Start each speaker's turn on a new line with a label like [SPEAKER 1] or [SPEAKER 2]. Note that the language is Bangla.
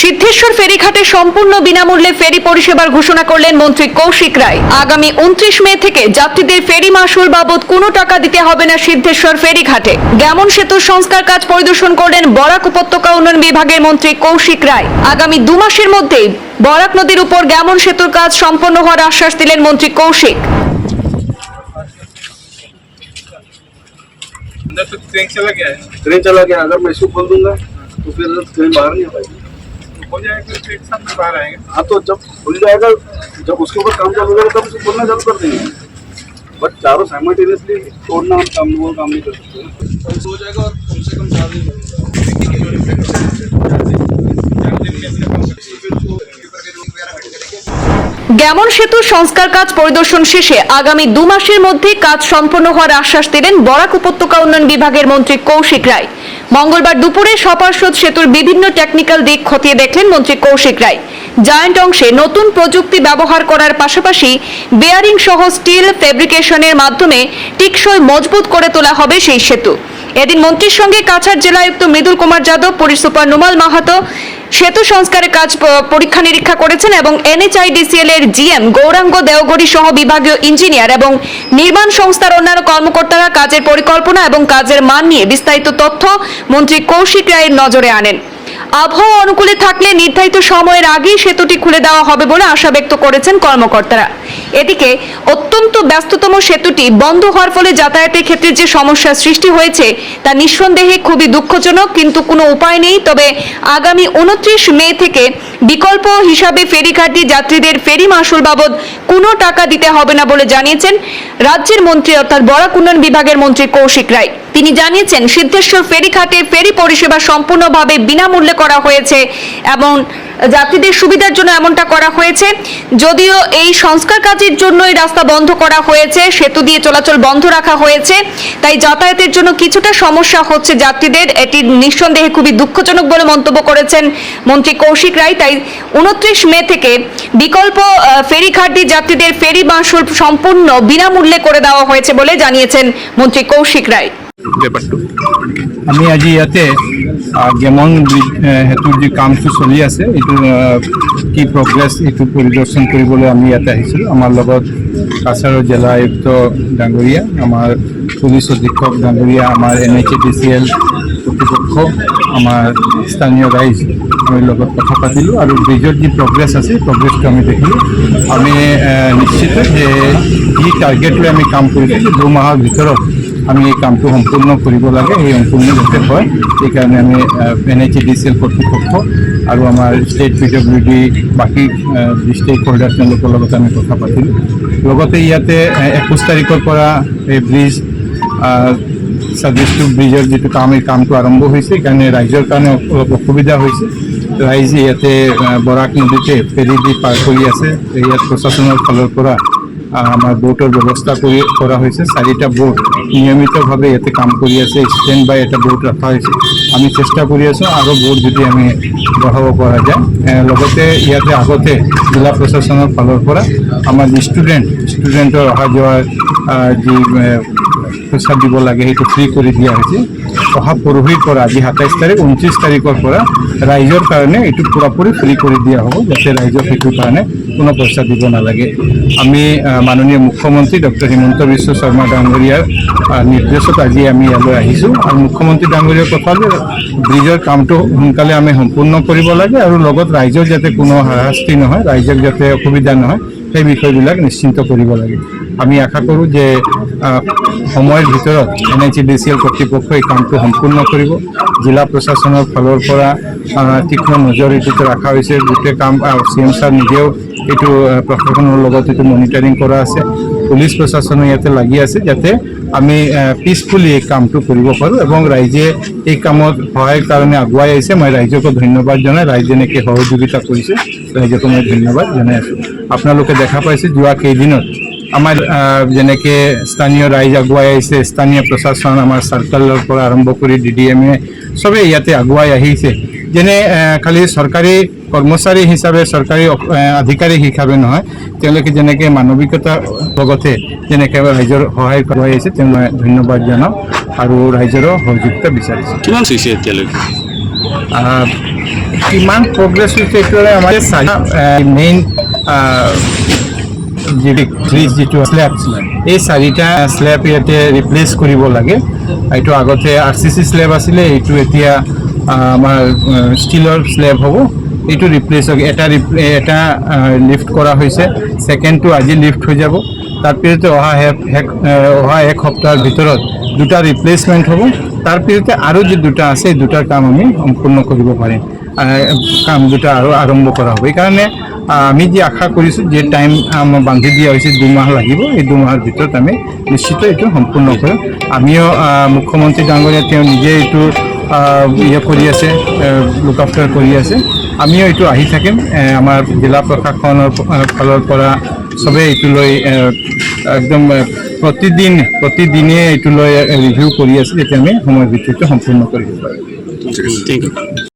[SPEAKER 1] সিদ্ধেশ্বর ফেরিঘাটে সম্পূর্ণ বিনামূল্যে ফেরি পরিষেবার ঘোষণা করলেন মন্ত্রী কৌশিক রায় আগামী উনত্রিশ মে থেকে যাত্রীদের ফেরি মাসুল বাবদ কোনো টাকা দিতে হবে না সিদ্ধেশ্বর ফেরিঘাটে গ্যামন সেতুর সংস্কার কাজ পরিদর্শন করলেন বরাক উপত্যকা উন্নয়ন বিভাগের মন্ত্রী কৌশিক রায় আগামী দু মাসের মধ্যেই বরাক নদীর উপর গ্যামন সেতুর কাজ সম্পন্ন হওয়ার আশ্বাস দিলেন মন্ত্রী কৌশিক
[SPEAKER 2] अंदर तो ट्रेन चला गया है
[SPEAKER 3] ट्रेन चला गया अगर मैं इसको खोल दूंगा तो फिर ट्रेन बाहर नहीं आ पाएगी
[SPEAKER 2] हो जाएगा तो एक साथ में बाहर आएंगे
[SPEAKER 3] हाँ तो जब खुल जाएगा जब उसके ऊपर काम चालू होगा तब उसको खोलना चालू कर देंगे बट चारों साइमल्टेनियसली तोड़ना हम काम वो काम नहीं कर सकते हो जाएगा और कम से कम चार दिन
[SPEAKER 1] গ্যামন সেতুর সংস্কার কাজ পরিদর্শন শেষে আগামী দু মাসের মধ্যে কাজ সম্পন্ন হওয়ার আশ্বাস দিলেন বরাক উপত্যকা উন্নয়ন বিভাগের মন্ত্রী কৌশিক রায় মঙ্গলবার দুপুরে সপার্শ্বদ সেতুর বিভিন্ন টেকনিক্যাল দিক খতিয়ে দেখলেন মন্ত্রী কৌশিক রায়। জায়ান্ট অংশে নতুন প্রযুক্তি ব্যবহার করার পাশাপাশি বেয়ারিং সহ স্টিল ফেব্রিকেশনের মাধ্যমে টিকসই মজবুত করে তোলা হবে সেই সেতু। এদিন মন্ত্রীর সঙ্গে কাছাড় জেলায়ুক্ত মৃদুল কুমার যাদব পুলিশ সুপার নুমাল মাহাতো সেতু সংস্কারের কাজ পরীক্ষা নিরীক্ষা করেছেন এবং এনএচআইডিসিএল এর জিএম গৌরাঙ্গ দেওগড়ি সহ বিভাগীয় ইঞ্জিনিয়ার এবং নির্মাণ সংস্থার অন্যান্য কর্মকর্তারা কাজের পরিকল্পনা এবং কাজের মান নিয়ে বিস্তারিত তথ্য মন্ত্রী কৌশিক রায়ের নজরে আনেন। আবহাওয়া অনুকূলে থাকলে নির্ধারিত সময়ের আগেই সেতুটি খুলে দেওয়া হবে বলে আশা ব্যক্ত করেছেন কর্মকর্তারা। এদিকে অত্যন্ত ব্যস্ততম সেতুটি বন্ধ হওয়ার ফলে যাতায়াতের ক্ষেত্রে যে সমস্যার সৃষ্টি হয়েছে, তা নিঃসন্দেহে খুবই দুঃখজনক কিন্তু কোনো উপায় নেই। তবে আগামী উনত্রিশ মে থেকে বিকল্প হিসাবে ফেরিঘাটি যাত্রীদের ফেরি মাসুল বাবদ কোনো টাকা দিতে হবে না বলে জানিয়েছেন রাজ্যের মন্ত্রী অর্থাৎ বরাক উন্নয়ন বিভাগের মন্ত্রী কৌশিক রায়। তিনি জানিয়েছেন, সিদ্ধেশ্বর ফেরিঘাটে ফেরি পরিষেবা সম্পূর্ণভাবে বিনামূল্যে করা হয়েছে এবং যাত্রীদের সুবিধার জন্য এমনটা করা হয়েছে। যদিও এই সংস্কার কাজের জন্য এই রাস্তা বন্ধ করা হয়েছে, সেতু দিয়ে চলাচল বন্ধ রাখা হয়েছে, তাই যাতায়াতের জন্য কিছুটা সমস্যা হচ্ছে যাত্রীদের। এটি নিঃসন্দেহে খুবই দুঃখজনক বলে মন্তব্য করেছেন মন্ত্রী কৌশিক রায়। তাই উনত্রিশ মে থেকে বিকল্প ফেরিঘাটি যাত্রীদের ফেরি মাসুল সম্পূর্ণ বিনামূল্যে করে দেওয়া হয়েছে বলে জানিয়েছেন মন্ত্রী কৌশিক রায়।
[SPEAKER 2] ব্যাপারটা।
[SPEAKER 4] আমি আজি ইয়াতে আহ, সেতুৰ যি কামটো চলি আছে এইটো কি প্ৰগ্ৰেছ এইটো পৰিদৰ্শন কৰিবলৈ আমি ইয়াতে আহিছিলোঁ। আমাৰ লগত কাছাৰৰ জিলা আয়ুক্ত ডাঙৰীয়া আমাৰ পুলিচ অধীক্ষক ডাঙৰীয়া আমাৰ N H I D C L কৰ্তৃপক্ষ আমাৰ স্থানীয় ৰাইজ আমি লগত কথা পাতিলোঁ আৰু ব্ৰিজৰ যি প্ৰগ্ৰেছ আছে প্ৰগ্ৰেছটো আমি দেখিলোঁ। আমি নিশ্চিত যে যি টাৰ্গেট লৈ আমি কাম কৰিছোঁ যে দুমাহৰ ভিতৰত আমি এই কামটো সম্পূৰ্ণ কৰিব লাগে এই সম্পূৰ্ণ যাতে হয়। সেইকাৰণে আমি N H D C L কৰ্তৃপক্ষ আৰু আমাৰ ষ্টেট পি ডব্লিউ ডি বাকী ডিষ্ট্ৰিক্ট হোল্ডাৰ তেওঁলোকৰ লগত আমি কথা পাতিলোঁ লগতে ইয়াতে একৈছ তাৰিখৰ পৰা এই ব্ৰিজ ছাৰ্ভিচটো ব্ৰিজৰ যিটো কাম, এই কামটো আৰম্ভ হৈছে সেইকাৰণে ৰাইজৰ কাৰণে অলপ অসুবিধা হৈছে। ৰাইজে ইয়াতে বৰাক নদীতে ফেৰী দি পাৰ কৰি আছে। ইয়াত প্ৰশাসনৰ ফালৰ পৰা আহ, আমাৰ ব্যবস্থা কৰা হৈছে চাৰিটা বোট নিয়মিতভাৱে ইয়াতে কাম আছে ষ্টেণ্ড বাই এটা বোট ৰখা হৈছে আমি চেষ্টা আছোঁ আৰু বোট যদি আমি বঢ়াব পৰা যায়। লগতে ইয়াতে আগতে জিলা প্ৰশাসনৰ ফালৰ পৰা আমাৰ ষ্টুডেণ্ট ষ্টুডেণ্টৰ অহা যোৱাৰ যি পইচা দিব লাগে, সেইটো ফ্ৰী কৰি দিয়া হৈছে। অহা পৰহিৰ পৰা, আজি সাতাইছ তাৰিখ, ঊনত্ৰিছ তাৰিখৰ পৰা ৰাইজৰ কাৰণে এইটো পূৰাপূৰি ফ্ৰী কৰি দিয়া হ'ব, যাতে ৰাইজক সেইটোৰ কাৰণে কোনো পইচা দিব নালাগে। আমি মাননীয় মুখ্যমন্ত্ৰী ডক্টৰ হিমন্ত বিশ্ব শৰ্মা ডাঙৰীয়াৰ নিৰ্দেশত আজি আমি ইয়ালৈ আহিছোঁ। আৰু মুখ্যমন্ত্ৰী ডাঙৰীয়াৰ কথা যে, ব্ৰিজৰ কামটো সোনকালে আমি সম্পূৰ্ণ কৰিব লাগে আৰু লগত ৰাইজৰ যাতে কোনো হাৰাশাস্তি নহয়, ৰাইজক যাতে অসুবিধা নহয়, সেই বিষয়বিলাক নিশ্চিন্ত কৰিব লাগে। আমি আশা কৰোঁ যে সময়ৰ ভিতৰত N H D C L কৰ্তৃপক্ষ এই কামটো সম্পূৰ্ণ কৰিব জিলা প্ৰশাসনৰ ফালৰ পৰা তীক্ষ্ণ নজৰ এইটোত ৰখা হৈছে। গোটেই কাম চি এম ছাৰ নিজেও এইটো প্ৰশাসনৰ লগত এইটো মনিটাৰিং কৰা আছে। পুলিচ প্ৰশাসনো ইয়াতে লাগি আছে যাতে আমি পিচফুলি এই কামটো কৰিব পাৰোঁ এবং ৰাইজে এই কামত সহায়ৰ কাৰণে আগুৱাই আহিছে। মই ৰাইজকো ধন্যবাদ জনাই, ৰাইজে এনেকৈ সহযোগিতা কৰিছে। ৰাইজকো মই ধন্যবাদ জনাই আছোঁ। আপোনালোকে দেখা পাইছে, যোৱা কেইদিনত আমাৰ যেনেকৈ স্থানীয় ৰাইজ আগুৱাই আহিছে স্থানীয় প্ৰশাসন আমাৰ চাৰ্কলৰ পৰা আৰম্ভ কৰি ডি ডি এম এ চবেই ইয়াতে আগুৱাই আহিছে। যেনে খালি চৰকাৰী কৰ্মচাৰী হিচাপে চৰকাৰী আধিকাৰী হিচাপে নহয় তেওঁলোকে যেনেকৈ মানৱিকতাৰ লগতে যেনেকৈ ৰাইজৰ সহায় কৰোৱাই আহিছে তেওঁ মই ধন্যবাদ জনাওঁ আৰু ৰাইজৰো সহযোগিতা বিচাৰিছোঁ।
[SPEAKER 5] কিমান চুইছে এতিয়ালৈকে?
[SPEAKER 4] কিমান প্ৰগ্ৰেছ হৈছে এইটো আমাৰ মেইন যিটো ব্ৰিজ যিটো স্লেব এই চাৰিটা স্লেব ইয়াতে ৰিপ্লেচ কৰিব লাগে। এইটো আগতে আৰ চি চি স্লেব আছিলে, এইটো এতিয়া আমাৰ ষ্টীলৰ স্লেব হ'ব। এইটো ৰিপ্লেচ এটা এটা লিফ্ট কৰা হৈছে। ছেকেণ্ডটো আজি লিফ্ট হৈ যাব। তাৰপিছতে অহা হে- অহা এক সপ্তাহৰ ভিতৰত দুটা ৰিপ্লেচমেণ্ট হ'ব। তাৰপিছতে আৰু যি দুটা আছে, এই দুটাৰ কাম আমি সম্পূৰ্ণ কৰিব পাৰিম। কাম দুটা আৰু আৰম্ভ কৰা হ'ব। সেইকাৰণে আমি যি আশা কৰিছোঁ, যে টাইম বান্ধি দিয়া হৈছে, দুমাহ লাগিব। এই দুমাহৰ ভিতৰত আমি নিশ্চিত এইটো সম্পূৰ্ণ কৰিম। আমিও মুখ্যমন্ত্ৰী ডাঙৰীয়া, তেওঁ নিজে এইটো ইয়ে কৰি আছে লুক আফটাৰ কৰি আছে। আমিও এইটো আহি থাকিম। আমাৰ জিলা প্ৰশাসনৰ ফালৰ পৰা চবেই এইটো লৈ একদম প্ৰতিদিন, প্ৰতিদিনে এইটো লৈ ৰিভিউ কৰি আছে যাতে আমি সময় ভিত্তিটো সম্পূৰ্ণ কৰিব পাৰোঁ
[SPEAKER 5] ঠিক আছে